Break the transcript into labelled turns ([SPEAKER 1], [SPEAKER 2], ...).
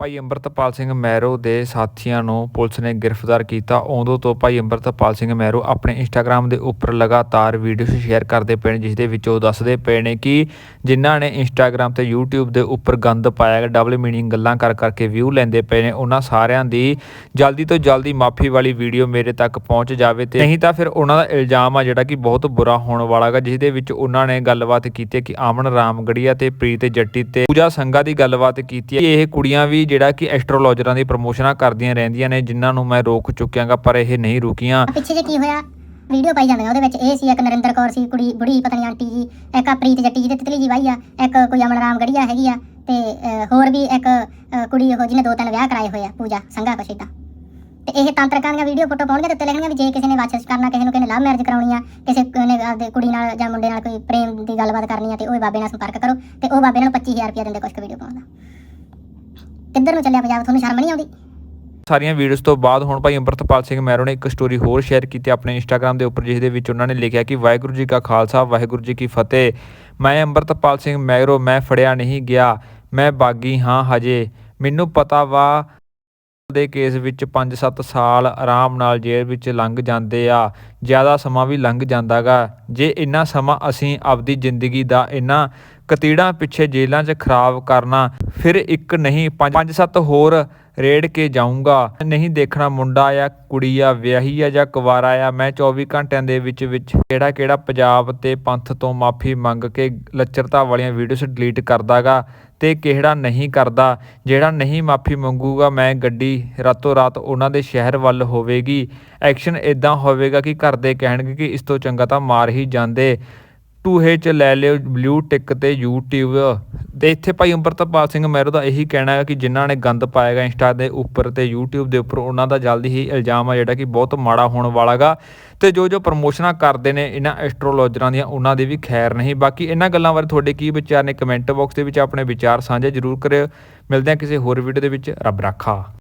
[SPEAKER 1] ਭਾਈ ਅੰਮ੍ਰਿਤਪਾਲ ਸਿੰਘ ਮਹਿਰੋ ਦੇ ਸਾਥੀਆਂ ਨੂੰ ਪੁਲਿਸ ਨੇ ਗ੍ਰਿਫਤਾਰ ਕੀਤਾ। ਉਦੋਂ ਤੋਂ ਭਾਈ ਅੰਮ੍ਰਿਤਪਾਲ ਸਿੰਘ ਮਹਿਰੋ ਆਪਣੇ ਇੰਸਟਾਗ੍ਰam ਦੇ ਉੱਪਰ ਲਗਾਤਾਰ ਵੀਡੀਓਜ਼ ਸ਼ੇਅਰ ਕਰਦੇ ਪਏ ਨੇ, ਜਿਸ ਦੇ ਵਿੱਚ ਉਹ ਦੱਸਦੇ ਪਏ ਨੇ ਕਿ ਜਿਨ੍ਹਾਂ ਨੇ ਇੰਸਟਾਗ੍ਰam ਤੇ YouTube ਦੇ ਉੱਪਰ ਗੰਦ ਪਾਇਆ ਡਬਲ ਮੀਨਿੰਗ ਗੱਲਾਂ ਕਰ ਕਰਕੇ ਵਿਊ ਲੈਂਦੇ ਪਏ ਨੇ। ਉਹਨਾਂ ਸਾਰਿਆਂ ਦੀ ਜਲਦੀ ਤੋਂ ਜਲਦੀ ਮਾਫੀ ਵਾਲੀ ਵੀਡੀਓ ਮੇਰੇ ਤੱਕ ਪਹੁੰਚ ਜਾਵੇ ਤੇ ਨਹੀਂ ਤਾਂ ਫਿਰ ਉਹਨਾਂ ਦਾ ਇਲਜ਼ਾਮ ਆ ਜਿਹੜਾ ਕਿ ਬਹੁਤ ਬੁਰਾ ਹੋਣ ਵਾਲਾ ਹੈਗਾ ਜਿਸ ਦੇ ਵਿੱਚ ਉਹਨਾਂ ਨੇ ਗੱਲਬਾਤ ਕੀਤੀ ਕਿ ਆਮਨ ਰਾਮਗੜੀਆ ਤੇ ਪ੍ਰੀਤ ਜੱਟੀ ਤੇ ਪੂਜਾ ਸੰਘਾ ਦੀ ਗੱਲਬਾਤ ਕੀਤੀ ਇਹ ਕੁੜੀਆਂ ਵੀ ਜਿਹੜਾ ਕਿ ਐਸਟ੍ਰੋਲੋਜਰਾਂ ਦੀ ਪ੍ਰਮੋਸ਼ਨਾਂ ਕਰਦੀਆਂ ਰਹਿੰਦੀਆਂ ਨੇ, ਜਿਨ੍ਹਾਂ ਨੂੰ ਮੈਂ ਰੋਕ ਚੁੱਕਿਆਂਗਾ ਪਰ ਇਹ ਨਹੀਂ ਰੁਕੀਆਂ।
[SPEAKER 2] ਪਿੱਛੇ ਜੇ ਕੀ ਹੋਇਆ ਵੀਡੀਓ ਪਾਈ ਜਾਂਦੀਆਂ ਉਹਦੇ ਵਿੱਚ ਇਹ ਸੀ ਇੱਕ ਨਰਿੰਦਰ ਕੌਰ ਸੀ, ਕੁੜੀ ਬੁੜੀ, ਪਤਾ ਆਂਟੀ ਜੀ, ਇੱਕ ਆ ਪ੍ਰੀਤ ਜੱਟੀ ਜੀ ਤੇ ਤਿਤਲੀ ਜੀ ਵਾਈ ਆ, ਇੱਕ ਕੋਈ ਅਮਨ ਰਾਮ ਗੜੀਆ ਹੈਗੀ ਆ, ਤੇ ਹੋਰ ਵੀ ਇੱਕ ਕੁੜੀ ਉਹ ਜਿਹਨੇ ਦੋ ਤਿੰਨ ਵਿਆਹ ਕਰਾਏ ਹੋਏ ਆ, ਪੂਜਾ, ਸੰਘਾ ਕੁਛ ਏਦਾਂ। ਤੇ ਇਹ ਤਾਂਤਰਿਕਾਂ ਦੀਆਂ ਵੀਡੀਓ ਫੋਟੋ ਪਾਉਣਗੇ ਤੇ ਉੱਤੇ ਲਿਖਣਗੇ ਵੀ ਜੇ ਕਿਸੇ ਨੇ ਵਾਚਸ ਕਰਨਾ, ਕਿਸੇ ਨੂੰ ਕਿਸੇ ਨੇ ਲਵ ਮੈਰਿਜ ਕਰਾਉਣੀ ਆ, ਕਿਸੇ ਨੇ ਆਪਦੇ ਕੁੜੀ ਨਾਲ ਜਾਂ ਮੁੰਡੇ ਨਾਲ ਕੋਈ ਪ੍ਰੇਮ ਦੀ ਗੱਲਬਾਤ ਕਰਨੀ ਆ, ਤੇ ਉਹ ਬਾਬੇ ਨਾਲ ਸੰਪਰਕ ਕਰੋ, ਤੇ ਉਹ ਬਾਬੇ ਨਾਲ 25000 ਰੁਪਏ ਦਿੰਦੇ ਕੁਛ ਵੀਡੀਓ ਪਾਉਣ ਦਾ। ਕਿੱਧਰ ਨੂੰ ਚੱਲਿਆ ਪੰਜਾਬ? ਤੁਹਾਨੂੰ ਸ਼ਰਮ ਨਹੀਂ ਆਉਂਦੀ?
[SPEAKER 1] ਸਾਰੀਆਂ ਵੀਡੀਓਜ਼ ਤੋਂ ਬਾਅਦ ਹੁਣ ਭਾਈ ਅੰਮ੍ਰਿਤਪਾਲ ਸਿੰਘ ਮਹਿਰੋ ਨੇ ਇੱਕ ਸਟੋਰੀ ਹੋਰ ਸ਼ੇਅਰ ਕੀਤੀ ਆਪਣੇ ਇੰਸਟਾਗ੍ਰam ਦੇ ਉੱਪਰ ਜਿਸ ਦੇ ਵਿੱਚ ਉਹਨਾਂ ਨੇ ਲਿਖਿਆ ਕਿ, ਵਾਹਿਗੁਰੂ ਜੀ ਕਾ ਖਾਲਸਾ, ਵਾਹਿਗੁਰੂ ਜੀ ਕੀ ਫਤਿਹ। ਮੈਂ ਅੰਮ੍ਰਿਤਪਾਲ ਸਿੰਘ ਮਹਿਰੋ, ਮੈਂ ਫੜਿਆ ਨਹੀਂ ਗਿਆ। ਮੈਂ ਬਾਗੀ ਹਾਂ ਹਜੇ। ਮੈਨੂੰ ਪਤਾ ਵਾ ਦੇ ਕੇਸ ਵਿੱਚ 5-7 ਸਾਲ ਆਰਾਮ ਨਾਲ ਜੇਲ੍ਹ ਵਿੱਚ ਲੰਘ ਜਾਂਦੇ ਆ। ਜ਼ਿਆਦਾ ਸਮਾਂ ਵੀ ਲੰਘ ਜਾਂਦਾਗਾ। ਜੇ ਇੰਨਾ ਸਮਾਂ ਅਸੀਂ ਆਪਦੀ ਜ਼ਿੰਦਗੀ ਦਾ ਇੰਨਾ ਕਤੀੜਾਂ ਪਿੱਛੇ ਜੇਲ੍ਹਾਂ 'ਚ ਖਰਾਬ ਕਰਨਾ, ਫਿਰ ਇੱਕ ਨਹੀਂ 5-7 ਹੋਰ ਰੇੜ ਕੇ ਜਾਊਂਗਾ। ਨਹੀਂ ਦੇਖਣਾ ਮੁੰਡਾ ਆ ਕੁੜੀ ਆ ਵਿਆਹੀ ਆ ਜਾਂ ਕੁਵਾਰਾ ਆ, ਮੈਂ 24 ਘੰਟਿਆਂ ਦੇ ਵਿੱਚ ਵਿੱਚ ਕਿਹੜਾ ਕਿਹੜਾ ਪੰਜਾਬ ਤੇ ਪੰਥ ਤੋਂ ਮਾਫੀ ਮੰਗ ਕੇ ਲੱਚਰਤਾ ਵਾਲੀਆਂ ਵੀਡੀਓਜ਼ ਡਿਲੀਟ ਕਰਦਾਗਾ ਤੇ ਕਿਹੜਾ ਨਹੀਂ ਕਰਦਾ। ਜਿਹੜਾ ਨਹੀਂ ਮਾਫੀ ਮੰਗੂਗਾ, ਮੈਂ ਗੱਡੀ ਰਾਤੋਂ ਰਾਤ ਉਹਨਾਂ ਦੇ ਸ਼ਹਿਰ ਵੱਲ ਹੋਵੇਗੀ। ਐਕਸ਼ਨ ਇਦਾਂ ਹੋਵੇਗਾ ਕਿ ਘਰ ਦੇ ਕਹਿਣਗੇ ਕਿ ਇਸ ਤੋਂ ਚੰਗਾ ਤਾਂ ਮਾਰ ਹੀ ਜਾਂਦੇ। ਟੂਹੇ ਚ ਲੈ ਲਿਓ ਬਲੂ ਟਿਕ ਤੇ YouTube ਤੇ ਇੱਥੇ ਭਾਈ ਅੰਮ੍ਰਿਤਪਾਲ ਸਿੰਘ ਮਹਿਰੋ ਦਾ ਇਹੀ ਕਹਿਣਾ ਹੈ ਕਿ ਜਿਨ੍ਹਾਂ ਨੇ ਗੰਦ ਪਾਏਗਾ ਇੰਸਟਾ ਦੇ ਉੱਪਰ ਤੇ YouTube ਦੇ ਉੱਪਰ, ਉਹਨਾਂ ਦਾ ਜਲਦੀ ਹੀ ਇਲਜ਼ਾਮ ਆ ਜਿਹੜਾ ਕਿ ਬਹੁਤ ਮਾੜਾ ਹੋਣ ਵਾਲਾਗਾ ਤੇ ਜੋ ਜੋ ਪ੍ਰਮੋਸ਼ਨਾਂ ਕਰਦੇ ਨੇ ਇਹਨਾਂ ਐਸਟ੍ਰੋਲੋਜਰਾਂ ਦੀਆਂ, ਉਹਨਾਂ ਦੀ ਵੀ ਖੈਰ ਨਹੀਂ। ਬਾਕੀ ਇਹਨਾਂ ਗੱਲਾਂ ਬਾਰੇ ਤੁਹਾਡੇ ਕੀ ਵਿਚਾਰ ਨੇ? ਕਮੈਂਟ ਬਾਕਸ ਦੇ ਵਿੱਚ ਆਪਣੇ ਵਿਚਾਰ ਸਾਂਝੇ ਜ਼ਰੂਰ ਕਰਿਓ। ਮਿਲਦੇ ਹਾਂ ਕਿਸੇ ਹੋਰ ਵੀਡੀਓ ਦੇ ਵਿੱਚ। ਰੱਬ ਰਾਖਾ।